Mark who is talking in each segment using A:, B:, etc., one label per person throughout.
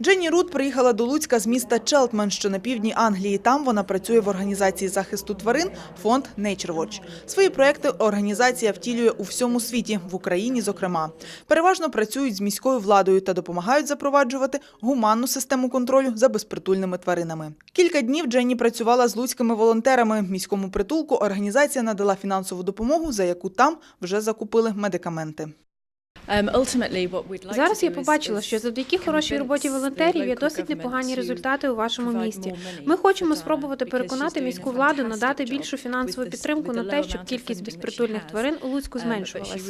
A: Дженні Рут приїхала до Луцька з міста Челтман, що на півдні Англії. Там вона працює в організації захисту тварин фонд Nature Watch. Свої проекти організація втілює у всьому світі, в Україні, зокрема. Переважно працюють з міською владою та допомагають запроваджувати гуманну систему контролю за безпритульними тваринами. Кілька днів Дженні працювала з луцькими волонтерами. Міському притулку організація надала фінансову допомогу, за яку там вже закупили медикаменти.
B: Зараз я побачила, що завдяки хорошій роботі волонтерів є досить непогані результати у вашому місті. Ми хочемо спробувати переконати міську владу надати більшу фінансову підтримку на те, щоб кількість безпритульних тварин у Луцьку зменшувалась.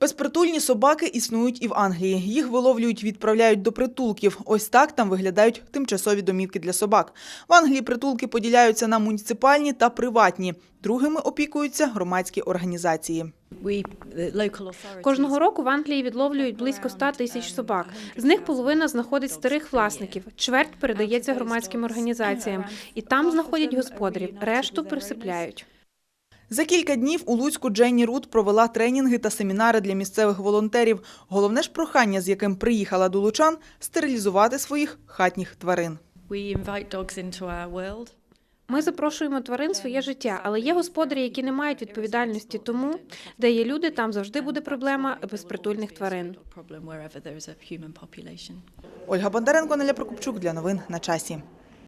A: Безпритульні собаки існують і в Англії. Їх виловлюють, відправляють до притулків. Ось так там виглядають тимчасові домівки для собак. В Англії притулки поділяються на муніципальні та приватні. Другими опікуються громадські організації.
B: Кожного року в Англії відловлюють близько 100 тисяч собак. З них половина знаходить старих власників, чверть передається громадським організаціям, і там знаходять господарів, решту присипляють.
A: За кілька днів у Луцьку Дженні Рут провела тренінги та семінари для місцевих волонтерів. Головне ж прохання, з яким приїхала до лучан – стерилізувати своїх хатніх тварин.
B: Ми запрошуємо тварин в своє життя, але є господарі, які не мають відповідальності. Тому, де є люди, там завжди буде проблема безпритульних тварин.
A: Ольга Бондаренко, Неля Прокопчук для новин на часі.